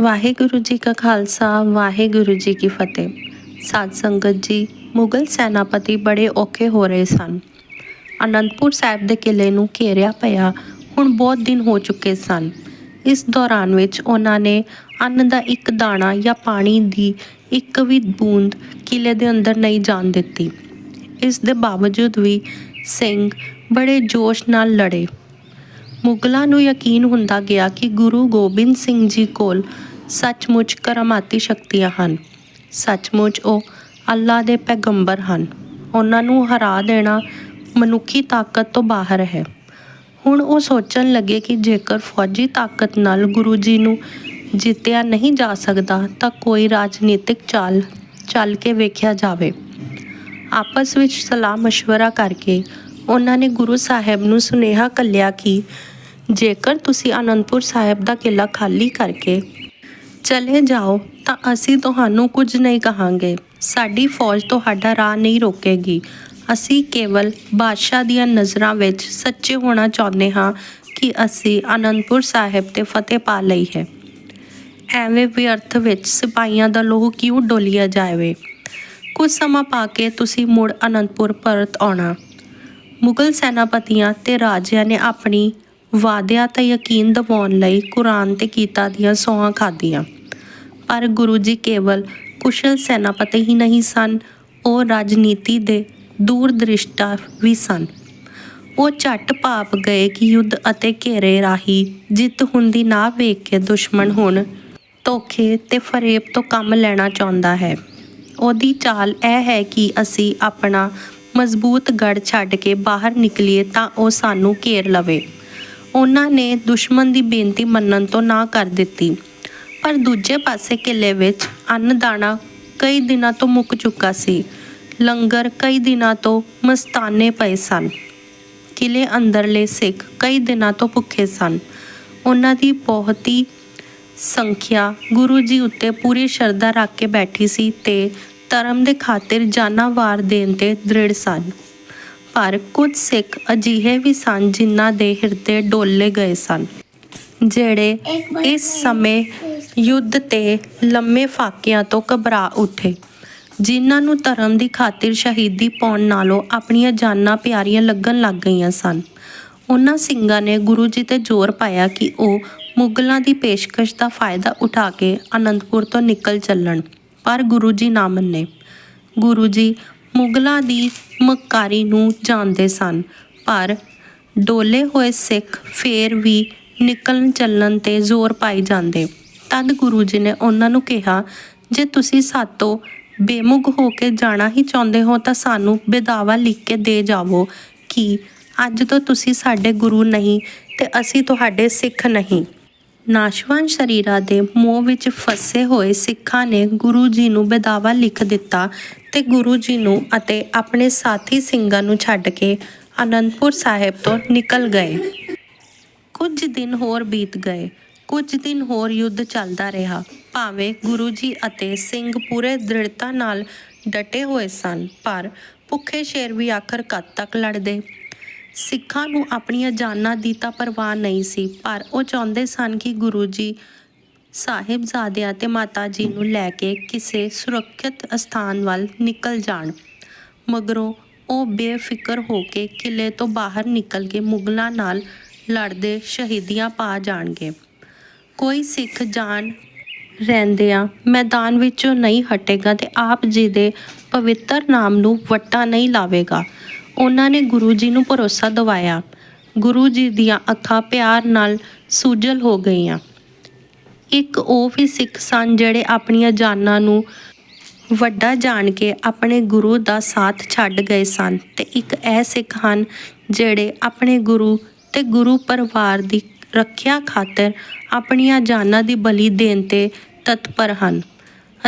ਵਾਹਿਗੁਰੂ ਜੀ ਕਾ ਖਾਲਸਾ, ਵਾਹਿਗੁਰੂ ਜੀ ਕੀ ਫਤਿਹ। ਸਾਧ ਸੰਗਤ ਜੀ, ਮੁਗਲ ਸੈਨਾਪਤੀ ਬੜੇ ਔਖੇ ਹੋ ਰਹੇ ਸਨ। ਅਨੰਦਪੁਰ ਸਾਹਿਬ ਦੇ ਕਿਲੇ ਨੂੰ ਘੇਰਿਆ ਪਿਆ ਹੁਣ ਬਹੁਤ ਦਿਨ ਹੋ ਚੁੱਕੇ ਸਨ। ਇਸ ਦੌਰਾਨ ਵਿੱਚ ਉਹਨਾਂ ਨੇ ਅੰਨ ਦਾ ਇੱਕ ਦਾਣਾ ਜਾਂ ਪਾਣੀ ਦੀ ਇੱਕ ਵੀ ਬੂੰਦ ਕਿਲੇ ਦੇ ਅੰਦਰ ਨਹੀਂ ਜਾਣ ਦਿੱਤੀ। ਇਸ ਦੇ ਬਾਵਜੂਦ ਵੀ ਸਿੰਘ ਬੜੇ ਜੋਸ਼ ਨਾਲ ਲੜੇ। ਮੁਗਲਾਂ ਨੂੰ ਯਕੀਨ ਹੁੰਦਾ ਗਿਆ ਕਿ ਗੁਰੂ ਗੋਬਿੰਦ ਸਿੰਘ ਜੀ ਕੋਲ ਸੱਚਮੁੱਚ ਕਰਾਮਾਤੀ ਸ਼ਕਤੀਆਂ ਹਨ ਸੱਚਮੁੱਚ ਉਹ ਅੱਲਾ ਦੇ ਪੈਗੰਬਰ ਹਨ ਉਹਨਾਂ ਨੂੰ ਹਰਾ ਦੇਣਾ ਮਨੁੱਖੀ ਤਾਕਤ ਤੋਂ ਬਾਹਰ ਹੈ ਹੁਣ ਉਹ ਸੋਚਣ ਲੱਗੇ ਕਿ ਜੇਕਰ ਫੌਜੀ ਤਾਕਤ ਨਾਲ ਗੁਰੂ ਜੀ ਨੂੰ ਜਿੱਤਿਆ ਨਹੀਂ ਜਾ ਸਕਦਾ ਤਾਂ ਕੋਈ ਰਾਜਨੀਤਿਕ ਚਾਲ ਚੱਲ ਕੇ ਵੇਖਿਆ ਜਾਵੇ ਆਪਸ ਵਿੱਚ ਸਲਾਹ مشورہ ਕਰਕੇ ਉਹਨਾਂ ਨੇ ਗੁਰੂ ਸਾਹਿਬ ਨੂੰ ਸੁਨੇਹਾ ਕੱਲਿਆ ਕਿ ਜੇਕਰ ਤੁਸੀਂ ਅਨੰਦਪੁਰ ਸਾਹਿਬ ਦਾ ਕਿਲਾ ਖਾਲੀ ਕਰਕੇ ਚਲੇ ਜਾਓ, ਤਾਂ ਅਸੀਂ ਤੁਹਾਨੂੰ ਕੁਝ ਨਹੀਂ ਕਹਾਂਗੇ। ਸਾਡੀ ਫੌਜ ਤੁਹਾਡਾ ਰਾਹ ਨਹੀਂ ਰੋਕੇਗੀ। ਅਸੀਂ ਕੇਵਲ ਬਾਦਸ਼ਾਹ ਦੀਆਂ ਨਜ਼ਰਾਂ ਵਿੱਚ ਸੱਚੇ ਹੋਣਾ ਚਾਹੁੰਦੇ ਹਾਂ ਕਿ ਅਸੀਂ ਅਨੰਦਪੁਰ ਸਾਹਿਬ ਤੇ ਫਤਿਹ ਪਾ ਲਈ ਹੈ। ਐਵੇਂ ਵਿਅਰਥ ਵਿੱਚ ਸਿਪਾਹੀਆਂ ਦਾ ਲੋਹ ਕਿਉਂ ਡੋਲਿਆ ਜਾਵੇ? ਕੁਝ ਸਮਾਂ ਪਾ ਕੇ ਤੁਸੀਂ ਮੁੜ ਅਨੰਦਪੁਰ ਪਰਤ ਆਉਣਾ। ਮੁਗਲ ਸੈਨਾਪਤੀਆਂ ਤੇ ਰਾਜਿਆਂ ਨੇ ਆਪਣੀ ਵਾਅਦਿਆਂ ਤੇ ਯਕੀਨ ਦਿਵਾਉਣ ਲਈ ਕੁਰਾਨ ਤੇ ਗੀਤਾ ਦੀਆਂ ਸੌਹਾਂ ਖਾਧੀਆਂ। ਪਰ ਗੁਰੂ ਜੀ ਕੇਵਲ ਕੁਸ਼ਲ ਸੈਨਾਪਤੀ ਹੀ ਨਹੀਂ ਸਨ, ਉਹ ਰਾਜਨੀਤੀ ਦੇ ਦੂਰਦ੍ਰਿਸ਼ਟਾ ਵੀ ਸਨ। ਉਹ ਝੱਟ ਭਾਪ ਗਏ ਕਿ ਯੁੱਧ ਅਤੇ ਘੇਰੇ ਰਾਹੀਂ ਜਿੱਤ ਹੁੰਦੀ ਨਾ ਵੇਖ ਕੇ ਦੁਸ਼ਮਣ ਹੁਣ, ਧੋਖੇ ਤੇ ਫਰੇਬ ਤੋਂ ਕੰਮ ਲੈਣਾ ਚਾਹੁੰਦਾ ਹੈ। ਉਹਦੀ ਚਾਲ ਇਹ ਹੈ ਕਿ ਅਸੀਂ ਆਪਣਾ ਮਜ਼ਬੂਤ ਗੜ ਛੱਡ ਕੇ ਬਾਹਰ ਨਿਕਲੀਏ ਤਾਂ ਉਹ ਸਾਨੂੰ ਘੇਰ ਲਵੇ। ਉਹਨਾਂ ਨੇ ਦੁਸ਼ਮਣ ਦੀ ਬੇਨਤੀ ਮੰਨਣ ਤੋਂ ਨਾ ਕਰ ਦਿੱਤੀ। ਪਰ ਦੂਜੇ ਪਾਸੇ ਕਿਲੇ ਵਿੱਚ ਅੰਨਦਾਣਾ ਕਈ ਦਿਨਾਂ ਤੋਂ ਮੁੱਕ ਚੁੱਕਾ ਸੀ। ਲੰਗਰ ਕਈ ਦਿਨਾਂ ਤੋਂ ਮਸਤਾਨੇ ਪਏ ਸਨ। ਕਿਲੇ ਅੰਦਰਲੇ ਸਿੱਖ ਕਈ ਦਿਨਾਂ ਤੋਂ ਭੁੱਖੇ ਸਨ। ਉਹਨਾਂ ਦੀ ਬਹੁਤੀ ਸੰਖਿਆ ਗੁਰੂ ਜੀ ਉੱਤੇ ਪੂਰੀ ਸ਼ਰਧਾ ਰੱਖ ਕੇ ਬੈਠੀ ਸੀ ਤੇ ਧਰਮ ਦੇ ਖਾਤਰ ਜਾਨਾਂ ਵਾਰ ਦੇਣ ਤੇ ਦ੍ਰਿੜ ਸਨ। ਪਰ ਕੁਝ ਸਿੱਖ ਅਜਿਹੇ ਵੀ ਸਨ ਜਿਨ੍ਹਾਂ ਦੇ ਹਿਰਦੇ ਡੋਲੇ ਗਏ ਸਨ, ਜਿਹੜੇ ਇਸ ਸਮੇਂ ਯੁੱਧ ਤੇ ਲੰਮੇ ਫਾਕਿਆਂ ਤੋਂ ਘਬਰਾ ਉੱਠੇ, ਜਿਨ੍ਹਾਂ ਨੂੰ ਧਰਮ ਦੀ ਖਾਤਰ ਸ਼ਹੀਦੀ ਪਾਉਣ ਨਾਲੋਂ ਆਪਣੀਆਂ ਜਾਨਾਂ ਪਿਆਰੀਆਂ ਲੱਗਣ ਲੱਗ ਗਈਆਂ ਸਨ। ਉਹਨਾਂ ਸਿੰਘਾਂ ਨੇ ਗੁਰੂ ਜੀ ਤੇ ਜ਼ੋਰ ਪਾਇਆ ਕਿ ਉਹ ਮੁਗਲਾਂ ਦੀ ਪੇਸ਼ਕਸ਼ ਦਾ ਫਾਇਦਾ ਉਠਾ ਕੇ ਅਨੰਦਪੁਰ ਤੋਂ ਨਿਕਲ ਚੱਲਣ, ਪਰ ਗੁਰੂ ਜੀ ਨਾ ਮੰਨੇ। ਗੁਰੂ ਜੀ ਮੁਗਲਾਂ ਦੀ ਮਕਾਰੀ ਨੂੰ ਜਾਣਦੇ ਸਨ, ਪਰ ਡੋਲੇ ਹੋਏ ਸਿੱਖ ਫੇਰ ਵੀ ਨਿਕਲਣ ਚੱਲਣ ਤੇ ਜ਼ੋਰ ਪਾਈ ਜਾਂਦੇ। ਤਦ ਗੁਰੂ ਜੀ ਨੇ ਉਹਨਾਂ ਨੂੰ ਕਿਹਾ, ਜੇ ਤੁਸੀਂ ਸਾਤੋਂ ਬੇਮੁਖ ਹੋ ਕੇ ਜਾਣਾ ਹੀ ਚਾਹੁੰਦੇ ਹੋ ਤਾਂ ਸਾਨੂੰ ਬੇਦਾਵਾ ਲਿਖ ਕੇ ਦੇ ਜਾਵੋ ਕਿ ਅੱਜ ਤੋਂ ਤੁਸੀਂ ਸਾਡੇ ਗੁਰੂ ਨਹੀਂ ਤੇ ਅਸੀਂ ਤੁਹਾਡੇ ਸਿੱਖ ਨਹੀਂ। ਨਾਸ਼ਵਾਨ ਸ਼ਰੀਰਾਂ ਦੇ ਮੋਹ ਵਿੱਚ ਫਸੇ ਹੋਏ ਸਿੱਖਾਂ ਨੇ ਗੁਰੂ ਜੀ ਨੂੰ ਬੇਦਾਵਾ ਲਿਖ ਦਿੱਤਾ ਤੇ ਗੁਰੂ ਜੀ ਨੂੰ ਅਤੇ ਆਪਣੇ ਸਾਥੀ ਸਿੰਘਾਂ ਨੂੰ ਛੱਡ ਕੇ ਅਨੰਦਪੁਰ ਸਾਹਿਬ ਤੋਂ ਨਿਕਲ ਗਏ। ਕੁਝ ਦਿਨ ਹੋਰ ਬੀਤ ਗਏ। ਕੁਝ ਦਿਨ ਹੋਰ ਯੁੱਧ ਚੱਲਦਾ ਰਿਹਾ। ਭਾਵੇਂ ਗੁਰੂ ਜੀ ਅਤੇ ਸਿੰਘ ਪੂਰੇ ਦ੍ਰਿੜਤਾ ਨਾਲ ਡਟੇ ਹੋਏ ਸਨ, ਪਰ ਭੁੱਖੇ ਸ਼ੇਰ ਵੀ ਆਖਰ ਕਦ ਤੱਕ ਲੜਦੇ? ਸਿੱਖਾਂ ਨੂੰ ਆਪਣੀਆਂ ਜਾਨਾਂ ਦੀ ਤਾਂ ਪਰਵਾਹ ਨਹੀਂ ਸੀ, ਪਰ ਉਹ ਚਾਹੁੰਦੇ ਸਨ ਕਿ ਗੁਰੂ ਜੀ ਸਾਹਿਬਜ਼ਾਦਿਆਂ ਤੇ ਮਾਤਾ ਜੀ ਨੂੰ ਲੈ ਕੇ ਕਿਸੇ ਸੁਰੱਖਿਅਤ ਸਥਾਨ ਵੱਲ ਨਿਕਲ ਜਾਣ। ਮਗਰੋਂ ਉਹ ਬੇਫਿਕਰ ਹੋ ਕੇ ਕਿਲੇ ਤੋਂ ਬਾਹਰ ਨਿਕਲ ਕੇ ਮੁਗਲਾਂ ਨਾਲ ਲੜਦੇ ਸ਼ਹੀਦੀਆਂ ਪਾ ਜਾਣਗੇ। ਕੋਈ ਸਿੱਖ ਜਾਨ ਰਹਿੰਦਿਆਂ ਮੈਦਾਨ ਵਿੱਚੋਂ ਨਹੀਂ ਹਟੇਗਾ ਤੇ ਆਪ ਜੀ ਦੇ ਪਵਿੱਤਰ ਨਾਮ ਨੂੰ ਵੱਟਾ ਨਹੀਂ ਲਾਵੇਗਾ। ਉਹਨਾਂ ਨੇ ਗੁਰੂ ਜੀ ਨੂੰ ਭਰੋਸਾ ਦਿਵਾਇਆ। ਗੁਰੂ ਜੀ ਦੀਆਂ ਅੱਖਾਂ ਪਿਆਰ ਨਾਲ ਸੁਜਲ ਹੋ ਗਈਆਂ। ਇੱਕ ਉਹ ਵੀ ਸਿੱਖ ਸਨ ਜਿਹੜੇ ਆਪਣੀਆਂ ਜਾਨਾਂ ਨੂੰ ਵੱਡਾ ਜਾਣ ਕੇ ਆਪਣੇ ਗੁਰੂ ਦਾ ਸਾਥ ਛੱਡ ਗਏ ਸਨ ਤੇ ਇੱਕ ਇਹ ਸਿੱਖ ਹਨ ਜਿਹੜੇ ਆਪਣੇ ਗੁਰੂ ਤੇ ਗੁਰੂ ਪਰਿਵਾਰ ਦੀ ਰੱਖਿਆ ਖਾਤਰ ਆਪਣੀਆਂ ਜਾਨਾਂ ਦੀ ਬਲੀ ਦੇਣ ਤੇ ਤਤਪਰ ਹਨ।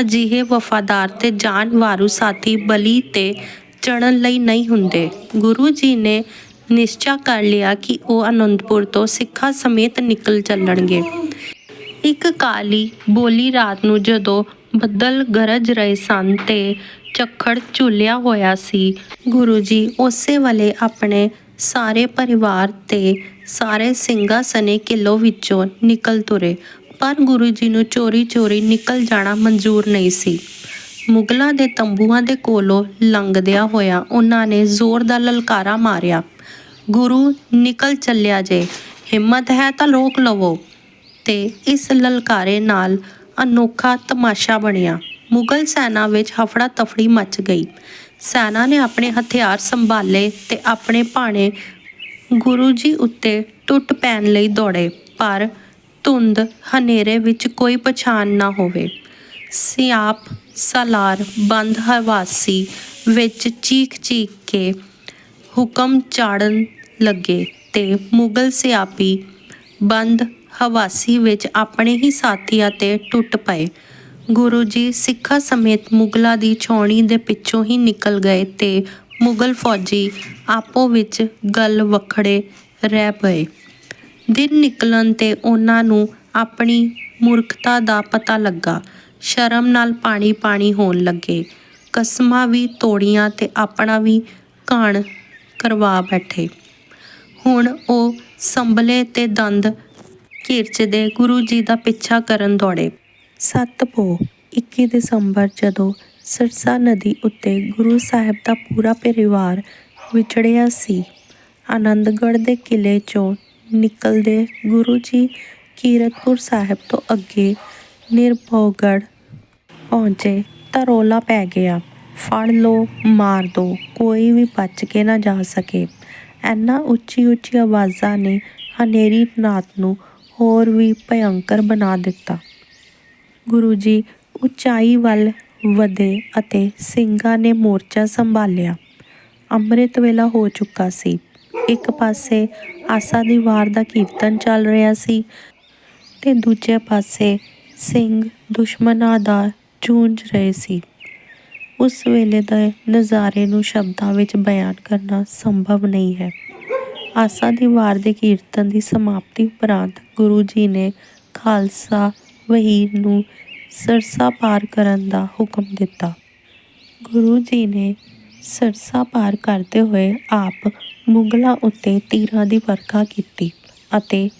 ਅਜਿਹੇ ਵਫਾਦਾਰ ਤੇ ਜਾਨਵਾਰੂ ਸਾਥੀ ਬਲੀ ਤੇ ਚੜਨ ਲਈ ਨਹੀਂ ਹੁੰਦੇ। ਗੁਰੂ ਜੀ ਨੇ ਨਿਸ਼ਚਾ ਕਰ ਲਿਆ ਕਿ ਉਹ ਅਨੰਦਪੁਰ ਤੋਂ ਸਿੱਖਾਂ ਸਮੇਤ ਨਿਕਲ ਚੱਲਣਗੇ। ਇੱਕ ਕਾਲੀ ਬੋਲੀ ਰਾਤ ਨੂੰ ਜਦੋਂ ਬੱਦਲ ਗਰਜ ਰਹੇ ਸਨ ਤੇ ਚੱਖੜ ਝੁੱਲਿਆ ਹੋਇਆ ਸੀ, ਗੁਰੂ ਜੀ ਉਸੇ ਵੇਲੇ ਆਪਣੇ ਸਾਰੇ ਪਰਿਵਾਰ ਤੇ ਸਾਰੇ ਸਿੰਘਾਂ ਸਨੇ ਕਿਲੋ ਵਿੱਚੋਂ ਨਿਕਲ ਤੁਰੇ। ਪਰ ਗੁਰੂ ਜੀ ਨੂੰ ਚੋਰੀ-ਚੋਰੀ ਨਿਕਲ ਜਾਣਾ ਮਨਜ਼ੂਰ ਨਹੀਂ ਸੀ। ਮੁਗਲਾਂ ਦੇ ਤੰਬੂਆਂ ਦੇ ਕੋਲੋਂ ਲੰਘਦਿਆਂ ਹੋਇਆ ਉਹਨਾਂ ਨੇ ਜ਼ੋਰ ਦਾ ਲਲਕਾਰਾ ਮਾਰਿਆ। ਗੁਰੂ, ਨਿਕਲ ਚੱਲਿਆ ਜੇ। ਹਿੰਮਤ ਹੈ ਤਾਂ ਰੋਕ ਲਵੋ। ਤੇ ਇਸ ਲਲਕਾਰੇ ਨਾਲ ਅਨੋਖਾ ਤਮਾਸ਼ਾ ਬਣਿਆ। ਮੁਗਲ ਸੈਨਾ ਵਿੱਚ ਹਫੜਾ ਤਫੜੀ ਮਚ ਗਈ। ਸੈਨਾ ਨੇ ਆਪਣੇ ਹਥਿਆਰ ਸੰਭਾਲੇ ਤੇ ਆਪਣੇ ਭਾਣੇ ਗੁਰੂ ਜੀ ਉੱਤੇ ਟੁੱਟ ਪੈਣ ਲਈ ਦੌੜੇ, ਪਰ ਧੁੰਦ ਹਨੇਰੇ ਵਿੱਚ ਕੋਈ ਪਛਾਣ ਨਾ ਹੋਵੇ। ਸਿਆਪ ਸਾਲਾਰ ਬੰਦ ਹਵਾਸੀ ਵਿੱਚ ਚੀਖ ਚੀਖ ਕੇ ਹੁਕਮ ਚਾੜਨ ਲੱਗੇ ਤੇ ਮੁਗਲ ਸਿਆਪੀ ਬੰਦ ਹਵਾਸੀ ਵਿੱਚ ਆਪਣੇ ਹੀ ਸਾਥੀਆਂ ਤੇ ਟੁੱਟ ਪਏ। ਗੁਰੂ ਜੀ ਸਿੱਖਾਂ ਸਮੇਤ ਮੁਗਲਾਂ ਦੀ ਛਾਉਣੀ ਦੇ ਪਿੱਛੋਂ ਹੀ ਨਿਕਲ ਗਏ ਤੇ ਮੁਗਲ ਫੌਜੀ ਆਪੋ ਵਿੱਚ ਗੱਲ ਵਖੜੇ ਰਹਿ ਪਏ। ਦਿਨ ਨਿਕਲਣ ਤੇ ਉਹਨਾਂ ਨੂੰ ਆਪਣੀ ਮੂਰਖਤਾ ਦਾ ਪਤਾ ਲੱਗਾ। ਸ਼ਰਮ ਨਾਲ ਪਾਣੀ ਪਾਣੀ ਹੋਣ ਲੱਗੇ। ਕਸਮਾਂ ਵੀ ਤੋੜੀਆਂ ਤੇ ਆਪਣਾ ਵੀ ਘਾਣ ਕਰਵਾ ਬੈਠੇ। ਹੁਣ ਉਹ ਸੰਭਲੇ ਤੇ ਦੰਦ ਘਿਰਚਦੇ ਗੁਰੂ ਜੀ ਦਾ ਪਿੱਛਾ ਕਰਨ ਦੌੜੇ। ਸੱਤ ਪੋ 21 ਦਸੰਬਰ ਜਦੋਂ ਸਰਸਾ ਨਦੀ ਉੱਤੇ ਗੁਰੂ ਸਾਹਿਬ ਦਾ ਪੂਰਾ ਪਰਿਵਾਰ ਵਿਛੜਿਆ ਸੀ, ਆਨੰਦਗੜ੍ਹ ਦੇ ਕਿਲੇ ਚੋਂ ਨਿਕਲਦੇ ਗੁਰੂ ਜੀ ਕੀਰਤਪੁਰ ਸਾਹਿਬ ਤੋਂ ਅੱਗੇ ਨਿਰਭਉਗੜ੍ਹ। ਪਹੁੰਚੇ ਤਾਂ ਰੌਲਾ ਪੈ ਗਿਆ। ਫੜ ਲੋ ਮਾਰ ਦੋ, ਕੋਈ ਵੀ ਬਚ ਕੇ ਨਾ ਜਾ ਸਕੇ। ਐਨਾ ਉੱਚੀ ਉੱਚੀ ਆਵਾਜ਼ਾਂ ਨੇ ਹਨੇਰੀ ਰਾਤ ਨੂੰ ਹੋਰ ਵੀ ਭਯੰਕਰ ਬਣਾ ਦਿੱਤਾ। ਗੁਰੂ ਜੀ ਉਚਾਈ ਵੱਲ ਵਧੇ ਅਤੇ ਸਿੰਘਾਂ ਨੇ ਮੋਰਚਾ ਸੰਭਾਲਿਆ। ਅੰਮ੍ਰਿਤ ਵੇਲਾ ਹੋ ਚੁੱਕਾ ਸੀ। ਇੱਕ ਪਾਸੇ ਆਸਾ ਦੀ ਵਾਰ ਦਾ ਕੀਰਤਨ ਚੱਲ ਰਿਹਾ ਸੀ ਤੇ ਦੂਜੇ ਪਾਸੇ ਸਿੰਘ ਦੁਸ਼ਮਣਾਂ ਦਾ ਜੂਝ ਰਹੇ ਸੀ। ਉਸ ਵੇਲੇ ਦੇ ਨਜ਼ਾਰੇ ਨੂੰ ਸ਼ਬਦਾਂ ਵਿੱਚ ਬਿਆਨ ਕਰਨਾ ਸੰਭਵ ਨਹੀਂ ਹੈ। ਆਸਾ ਦੀ ਵਾਰ ਦੇ ਕੀਰਤਨ ਦੀ ਸਮਾਪਤੀ ਉਪਰੰਤ ਗੁਰੂ ਜੀ ਨੇ ਖਾਲਸਾ ਵਹੀਰ ਨੂੰ ਸਰਸਾ ਪਾਰ ਕਰਨ ਦਾ ਹੁਕਮ ਦਿੱਤਾ। ਗੁਰੂ ਜੀ ਨੇ ਸਰਸਾ ਪਾਰ ਕਰਦੇ ਹੋਏ ਆਪ ਮੁਗਲਾਂ ਉੱਤੇ ਤੀਰਾਂ ਦੀ ਵਰਖਾ ਕੀਤੀ ਅਤੇ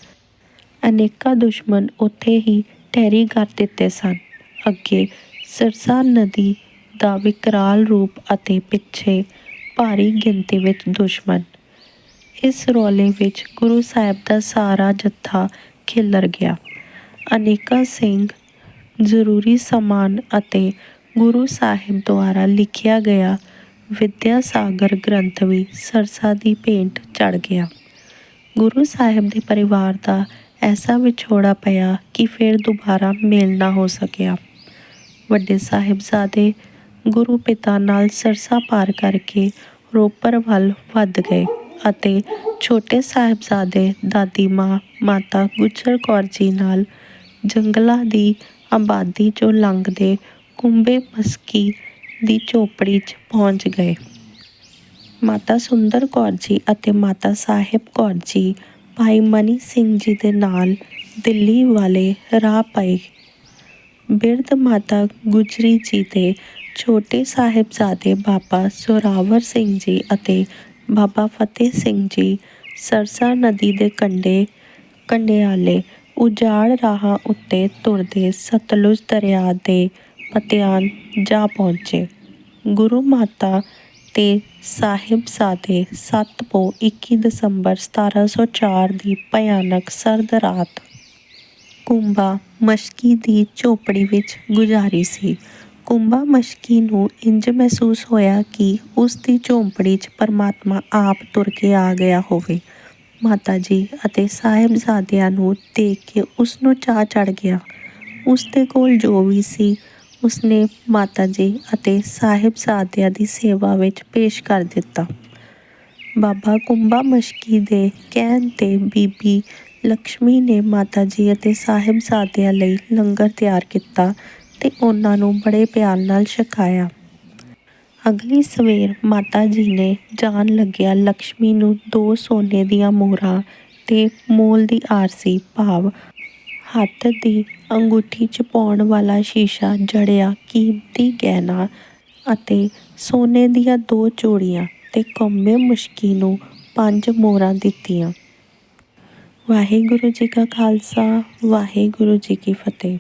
ਅਨੇਕਾਂ ਦੁਸ਼ਮਣ ਉੱਥੇ ਹੀ ਠਹਿਰੀ ਕਰ ਦਿੱਤੇ ਸਨ। ਅੱਗੇ ਸਰਸਾ ਨਦੀ ਦਾ ਵਿਕਰਾਲ ਰੂਪ ਅਤੇ ਪਿੱਛੇ ਭਾਰੀ ਗਿਣਤੀ ਵਿੱਚ ਦੁਸ਼ਮਣ। ਇਸ ਰੌਲੇ ਵਿੱਚ ਗੁਰੂ ਸਾਹਿਬ ਦਾ ਸਾਰਾ ਜੱਥਾ ਖਿਲਰ ਗਿਆ। ਅਨੇਕਾਂ ਸਿੰਘ ਜ਼ਰੂਰੀ ਸਮਾਨ ਅਤੇ ਗੁਰੂ ਸਾਹਿਬ ਦੁਆਰਾ ਲਿਖਿਆ ਗਿਆ ਵਿਦਿਆ ਸਾਗਰ ਗ੍ਰੰਥ ਵੀ ਸਰਸਾ ਦੀ ਭੇਂਟ ਚੜ ਗਿਆ। ਗੁਰੂ ਸਾਹਿਬ ਦੇ ਪਰਿਵਾਰ ਦਾ ਐਸਾ ਵਿਛੋੜਾ ਪਿਆ ਕਿ ਫਿਰ ਦੁਬਾਰਾ ਮੇਲ ਨਾ ਹੋ ਸਕਿਆ। ਵੱਡੇ ਸਾਹਿਬਜ਼ਾਦੇ ਗੁਰੂ ਪਿਤਾ ਨਾਲ ਸਰਸਾ ਪਾਰ ਕਰਕੇ ਰੋਪੜ ਵੱਲ ਵੱਧ ਗਏ ਅਤੇ ਛੋਟੇ ਸਾਹਿਬਜ਼ਾਦੇ ਦਾਦੀ ਮਾਂ ਮਾਤਾ ਗੁਜਰ ਕੌਰ ਜੀ ਨਾਲ ਜੰਗਲਾਂ ਦੀ ਆਬਾਦੀ ਚੋਂ ਲੰਘਦੇ ਕੁੰਬੇ ਮਸਕੀ ਦੀ ਝੋਪੜੀ 'ਚ ਪਹੁੰਚ ਗਏ। ਮਾਤਾ ਸੁੰਦਰ ਕੌਰ ਜੀ ਅਤੇ ਮਾਤਾ ਸਾਹਿਬ ਕੌਰ ਜੀ ਭਾਈ ਮਨੀ ਸਿੰਘ ਜੀ ਦੇ ਨਾਲ ਦਿੱਲੀ ਵਾਲੇ ਰਾਹ ਪਏ। ਬਿਰਧ ਮਾਤਾ ਗੁਜਰੀ ਜੀ ਦੇ ਛੋਟੇ ਸਾਹਿਬਜ਼ਾਦੇ ਬਾਬਾ ਸੋਰਾਵਰ ਸਿੰਘ ਜੀ ਅਤੇ ਬਾਬਾ ਫਤਿਹ ਸਿੰਘ ਜੀ ਸਰਸਾ ਨਦੀ ਦੇ ਕੰਢੇ, ਕੰਢਿਆਲੇ ਉਜਾੜ ਰਾਹਾਂ ਉੱਤੇ ਤੁਰਦੇ ਸਤਲੁਜ ਦਰਿਆ ਦੇ ਪਤਿਆਨ ਜਾ ਪਹੁੰਚੇ। ਗੁਰੂ ਮਾਤਾ ਤੇ ਸਾਹਿਬਜ਼ਾਦੇ ਸੱਤ ਪੋ 21 ਦਸੰਬਰ 1704 ਦੀ ਭਿਆਨਕ ਸਰਦ ਰਾਤ ਕੁੰਬਾ ਮਸ਼ਕੀ ਦੀ ਝੋਪੜੀ ਵਿੱਚ ਗੁਜ਼ਾਰੀ ਸੀ। ਕੁੰਬਾ ਮਸ਼ਕੀ ਨੂੰ ਇੰਜ ਮਹਿਸੂਸ ਹੋਇਆ ਕਿ ਉਸ ਦੀ ਝੋਂਪੜੀ 'ਚ ਪਰਮਾਤਮਾ ਆਪ ਤੁਰ ਕੇ ਆ ਗਿਆ ਹੋਵੇ। ਮਾਤਾ ਜੀ ਅਤੇ ਸਾਹਿਬਜ਼ਾਦਿਆਂ ਨੂੰ ਦੇਖ ਕੇ ਉਸ ਨੂੰ ਚਾਹ ਚੜ ਗਿਆ। ਉਸ ਦੇ ਕੋਲ ਜੋ ਵੀ ਸੀ ਉਸਨੇ ਮਾਤਾ ਜੀ ਅਤੇ ਸਾਹਿਬਜ਼ਾਦਿਆਂ ਦੀ ਸੇਵਾ ਵਿੱਚ ਪੇਸ਼ ਕਰ ਦਿੱਤਾ। ਬਾਬਾ ਕੁੰਬਾ ਮਸ਼ਕੀ ਦੇ ਕਹਿਣ ਤੇ ਬੀਬੀ ਲక్ష్ਮੀ ਨੇ ਮਾਤਾ ਜੀ ਅਤੇ ਸਾਹਿਬਜ਼ਾਦਿਆਂ ਲਈ ਲੰਗਰ ਤਿਆਰ ਕੀਤਾ ਤੇ ਉਹਨਾਂ ਨੂੰ ਬੜੇ ਪਿਆਰ ਨਾਲ ਛਕਾਇਆ। ਅਗਲੀ ਸਵੇਰ ਮਾਤਾ ਜੀ ਨੇ ਜਾਣ ਲੱਗਿਆ ਲక్ష్ਮੀ ਨੂੰ ਦੋ ਸੋਨੇ ਦੀਆਂ ਮੋਹਰਾਂ ਤੇ ਮੋਲ ਦੀ ਆਰਸੀ ਭਾਵ ਹੱਥ ਦੀ ਅੰਗੂਠੀ 'ਚ ਪਾਉਣ ਵਾਲਾ ਸ਼ੀਸ਼ਾ ਜੜਿਆ ਕੀਮਤੀ ਗਹਿਣਾ ਅਤੇ ਸੋਨੇ ਦੀਆਂ ਦੋ ਚੂੜੀਆਂ ਤੇ ਕੰਮੇ ਮੁਸ਼ਕੀ ਨੂੰ ਪੰਜ ਮੋਹਰਾਂ ਦਿੱਤੀਆਂ। ਵਾਹਿਗੁਰੂ ਜੀ ਕਾ ਖਾਲਸਾ, ਵਾਹਿਗੁਰੂ ਜੀ ਕੀ ਫਤਿਹ।